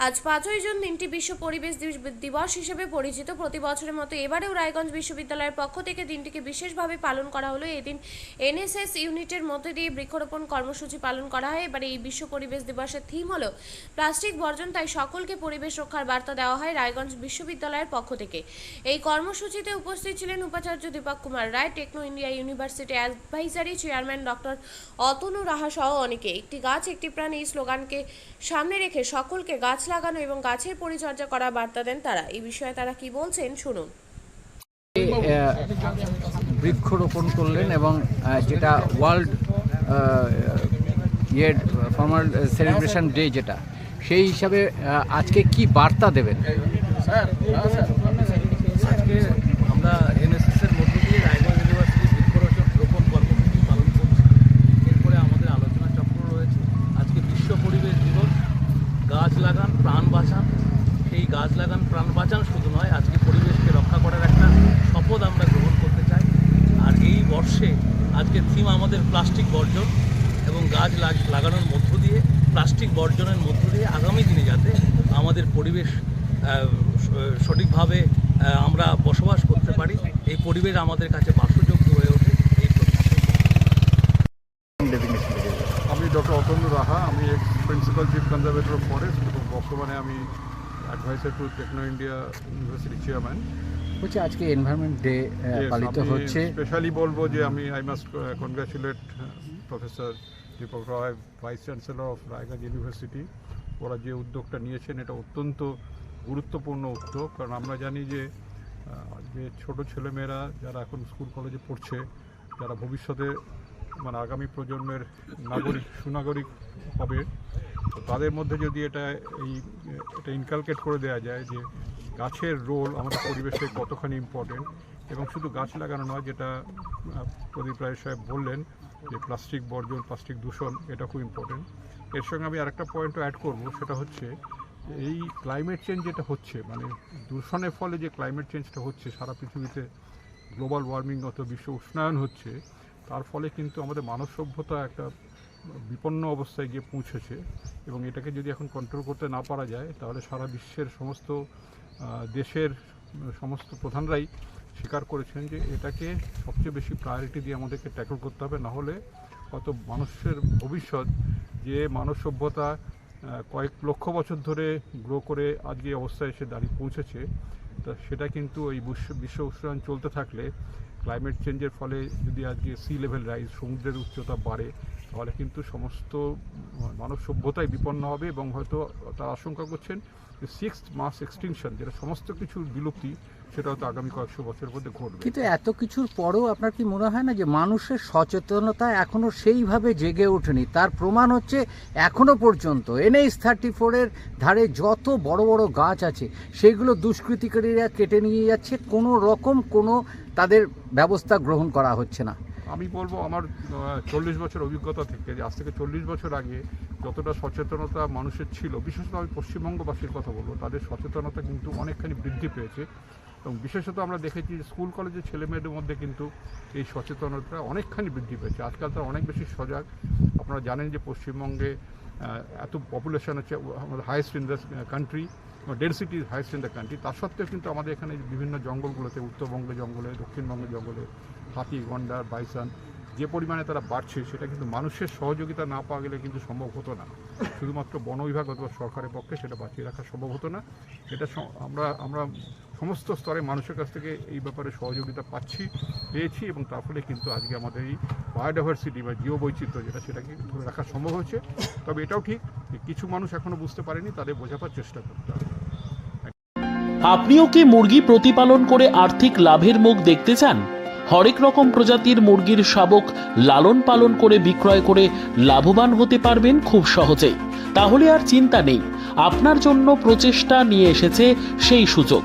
আজ পাঁচই জুন দিনটি বিশ্ব পরিবেশ দিব- দিবস হিসেবে পরিচিত। প্রতি বছরের মতো এবারেও রায়গঞ্জ বিশ্ববিদ্যালয়ের পক্ষ থেকে দিনটিকে বিশেষভাবে পালন করা হলো। এদিন এনএসএস ইউনিটের মধ্যে দিয়ে বৃক্ষরোপণ কর্মসূচি পালন করা হয়। এবারে এই বিশ্ব পরিবেশ দিবসের থিম হলো প্লাস্টিক বর্জন, তাই সকলকে পরিবেশ রক্ষার বার্তা দেওয়া হয় রায়গঞ্জ বিশ্ববিদ্যালয়ের পক্ষ থেকে। এই কর্মসূচিতে উপস্থিত ছিলেন উপাচার্য Deepak Kumar Ray, Techno India university advisory chairman doctor Atanu Raha সহ অনেকে। একটি গাছ, একটি প্রাণ এই স্লোগানকে সামনে রেখে সকলকে গাছ লাগানো এবং গাছের পরিচর্যা করার বার্তা দেন তারা। এই বিষয়ে তারা কি বলছেন শুনুন। বৃক্ষরোপণ করলেন এবং যেটা ওয়ার্ল্ড ইয়ে ফর্মাল সেলিব্রেশন ডে যেটা সেই হিসাবে আজকে কি বার্তা দেবেন? আজকে আমরা এনএসএস এর মধ্য দিয়ে রায়গঞ্জ ইউনিভার্সিটি বৃক্ষরোপণ রোপণ কর্মসূচি পালন করছি এরপরে আমাদের আলোচনা চক্র রয়েছে আজকে বিশ্ব পরিবেশ দিবস গাছ লাগান, প্রাণ বাঁচান। সেই গাছ লাগান, প্রাণ বাঁচান শুধু নয়, আজকে পরিবেশকে রক্ষা করার একটা শপথ আমরা গ্রহণ করতে চাই। আর এই বর্ষে আজকে থিম আমাদের প্লাস্টিক বর্জন এবং গাছ লাগানোর মধ্য দিয়ে, প্লাস্টিক বর্জনের মধ্য দিয়ে আগামী দিনে যাতে আমাদের পরিবেশ সঠিকভাবে আমরা বসবাস করতে পারি, এই পরিবেশ আমাদের কাছে বাসযোগ্য হয়ে ওঠে এই প্রত্যাশা আমি ডক্টর অতন্দ্র রাহা আমি ex principal chief conservator of forest এবং বর্তমানে আমি adviser to Techno India university chairman হচ্ছে আজকে এনভায়রনমেন্ট ডে পালিত হচ্ছে। স্পেশালি বলব যে আমি I must congratulate professor Deepak Ray vice chancellor of Raiganj university ওরা যে উদ্যোগটা নিয়েছেন এটা অত্যন্ত গুরুত্বপূর্ণ উদ্যোগ। কারণ আমরা জানি যে যে ছোট ছেলেমেয়েরা যারা এখন স্কুল কলেজে পড়ছে যারা ভবিষ্যতে মানে আগামী প্রজন্মের নাগরিক, সুনাগরিক হবে। তো তাদের মধ্যে যদি এটা এই, এটা ইনকালকেট করে দেওয়া যায় যে গাছের রোল আমাদের পরিবেশে কতখানি ইম্পর্টেন্ট এবং শুধু গাছ লাগানো নয়, যেটা প্রদীপ রায় সাহেব বললেন যে প্লাস্টিক বর্জন, প্লাস্টিক দূষণ, এটা খুব ইম্পর্টেন্ট এর সঙ্গে আমি আরেকটা পয়েন্টও অ্যাড করব, সেটা হচ্ছে এই ক্লাইমেট চেঞ্জ যেটা হচ্ছে মানে দূষণের ফলে যে ক্লাইমেট চেঞ্জটা হচ্ছে, সারা পৃথিবীতে গ্লোবাল ওয়ার্মিং অত বিশ্ব উষ্ণায়ন হচ্ছে তার ফলে কিন্তু আমাদের মানব সভ্যতা একটা বিপন্ন অবস্থায় গিয়ে পৌঁছেছে এবং এটাকে যদি এখন কন্ট্রোল করতে না পারা যায়, তাহলে সারা বিশ্বের সমস্ত দেশের সমস্ত প্রধানরাই স্বীকার করেছেন যে এটাকে সবচেয়ে বেশি প্রায়োরিটি দিয়ে আমাদেরকে ট্যাকল করতে হবে। না হলে কত মানুষের ভবিষ্যৎ যে মানব সভ্যতা কয়েক লক্ষ বছর ধরে গ্রো করে আজকে অবস্থায় এসে দাঁড়িয়ে পৌঁছেছে, তা সেটা কিন্তু এই বিশ্ব বিশ্ব উষ্ণায়ন চলতে থাকলে ক্লাইমেট চেঞ্জের ফলে যদি আজকে সি লেভেল রাইজ সমুদ্রের উচ্চতা বাড়ে, তাহলে কিন্তু সমস্ত মানব সভ্যতাই বিপন্ন হবে এবং হয়তো তারা আশঙ্কা করছেন যে সিক্সথ মাস এক্সটিংশন যেটা সমস্ত কিছুর বিলুপ্তি সেটা হয়তো আগামী কয়েকশো বছরের মধ্যে ঘটবে। কিন্তু এত কিছুর পরেও আপনার কি মনে হয় না যে মানুষের সচেতনতা এখনও সেইভাবে জেগে ওঠেনি? তার প্রমাণ হচ্ছে এখনও পর্যন্ত এনএইচ থার্টি ফোরের ধারে যত বড় বড় গাছ আছে সেগুলো দুষ্কৃতিকারীরা কেটে নিয়ে যাচ্ছে। কোনো রকম কোনো তাদের ব্যবস্থা গ্রহণ করা হচ্ছে না। আমি বলব আমার চল্লিশ বছর অভিজ্ঞতা থেকে যে আজ থেকে চল্লিশ বছর আগে যতটা সচেতনতা মানুষের ছিল বিশেষত আমি পশ্চিমবঙ্গবাসীর কথা বলব তাদের সচেতনতা কিন্তু অনেকখানি বৃদ্ধি পেয়েছে। এবং বিশেষত আমরা দেখেছি স্কুল কলেজের ছেলেমেয়েদের মধ্যে কিন্তু এই সচেতনতা অনেকখানি বৃদ্ধি পেয়েছে। আজকাল তারা অনেক বেশি সজাগ। আপনারা জানেন যে পশ্চিমবঙ্গে এত পপুলেশন হচ্ছে, আমাদের highest in the country density is highest in the country তা সত্ত্বেও কিন্তু আমাদের এখানে বিভিন্ন জঙ্গলগুলোতে, উত্তরবঙ্গে জঙ্গলে, দক্ষিণবঙ্গে জঙ্গলে, হাতি গন্ডার বাইসান, যে পরিমাণে তারা বাড়ছে, সেটা কিন্তু মানুষের সহযোগিতা না পাওয়া গেলে কিন্তু সম্ভব হতো না। শুধুমাত্র বন বিভাগ অথবা সরকারের পক্ষে সেটা বাঁচিয়ে রাখা সম্ভব হতো না। এটা আমরা আমরা সমস্ত স্তরে মানুষের কাছ থেকে এই ব্যাপারে সহযোগিতা পাচ্ছি, পেয়েছি এবং তার ফলে কিন্তু আজকে আমাদের এই বায়োডাইভার্সিটি বা জিও বৈচিত্র্য যেটা সেটাকে ধরে রাখা সম্ভব হয়েছে। তবে এটাও ঠিক যে কিছু মানুষ এখনও বুঝতে পারেনি, তাদের বোঝাবার চেষ্টা করতে হবে। আপনিও কি মুরগি প্রতিপালন করে আর্থিক লাভের মুখ দেখতে চান? হরেক রকম প্রজাতির মুরগির শাবক লালন পালন করে বিক্রয় করে লাভবান হতে পারবেন খুব সহজেই। তাহলে আর চিন্তা নেই, আপনার জন্য প্রচেষ্টা নিয়ে এসেছে সেই সুযোগ।